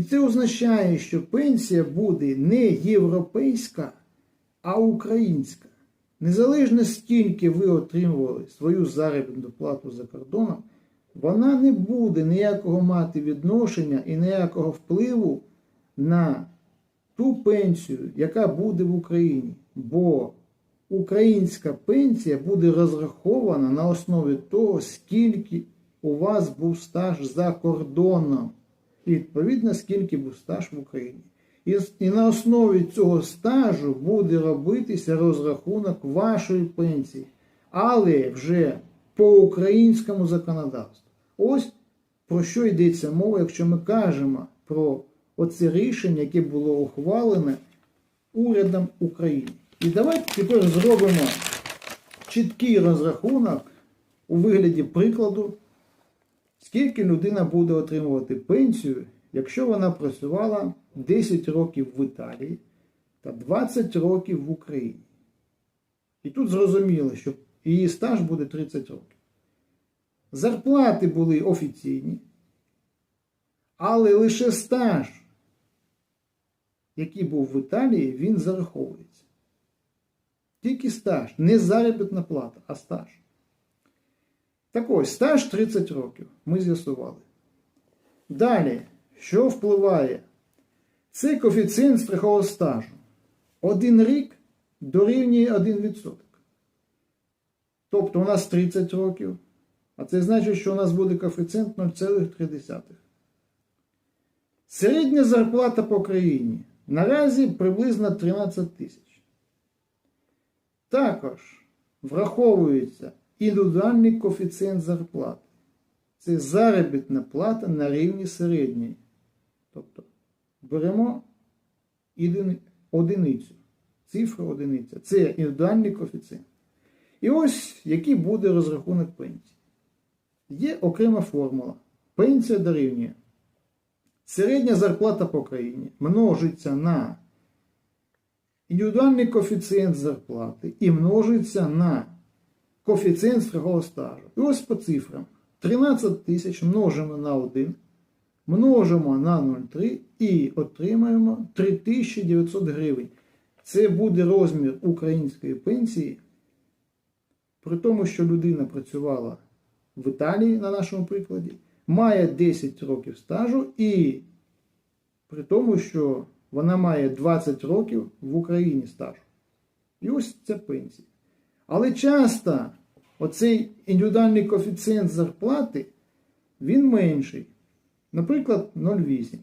І це означає, що пенсія буде не європейська, а українська. Незалежно скільки ви отримували свою заробітну плату за кордоном, вона не буде ніякого мати відношення і ніякого впливу на ту пенсію, яка буде в Україні. Бо українська пенсія буде розрахована на основі того, скільки у вас був стаж за кордоном. Відповідно, скільки був стаж в Україні. І, і на основі цього стажу буде робитися розрахунок вашої пенсії, але вже по українському законодавству. Ось про що йдеться мова, якщо ми кажемо про оце рішення, яке було ухвалене урядом України. І давайте тепер зробимо чіткий розрахунок у вигляді прикладу, скільки людина буде отримувати пенсію, якщо вона працювала 10 років в Італії та 20 років в Україні. І тут зрозуміло, що її стаж буде 30 років. Зарплати були офіційні, але лише стаж, який був в Італії, він зараховується. Тільки стаж, не заробітна плата, а стаж. Так ось, стаж 30 років. Ми з'ясували. Далі, що впливає? Це коефіцієнт страхового стажу. Один рік дорівнює 1%. Тобто у нас 30 років, а це значить, що у нас буде коефіцієнт 0,3. Середня зарплата по країні наразі приблизно 13 тисяч. Також враховується індивідуальний коефіцієнт зарплати. Це заробітна плата на рівні середньої. Тобто беремо одиницю, цифру одиниця. Це індивідуальний коефіцієнт. І ось який буде розрахунок пенсії. Є окрема формула. Пенсія дорівнює. Середня зарплата по країні множиться на індивідуальний коефіцієнт зарплати і множиться на коефіцієнт страхового стажу. І ось по цифрам. 13 тисяч множимо на 1, множимо на 0,3 і отримаємо 3900 гривень. Це буде розмір української пенсії, при тому, що людина працювала в Італії, на нашому прикладі, має 10 років стажу і при тому, що вона має 20 років в Україні стажу. І ось ця пенсія. Але часто оцей індивідуальний коефіцієнт зарплати, він менший. Наприклад, 0,8.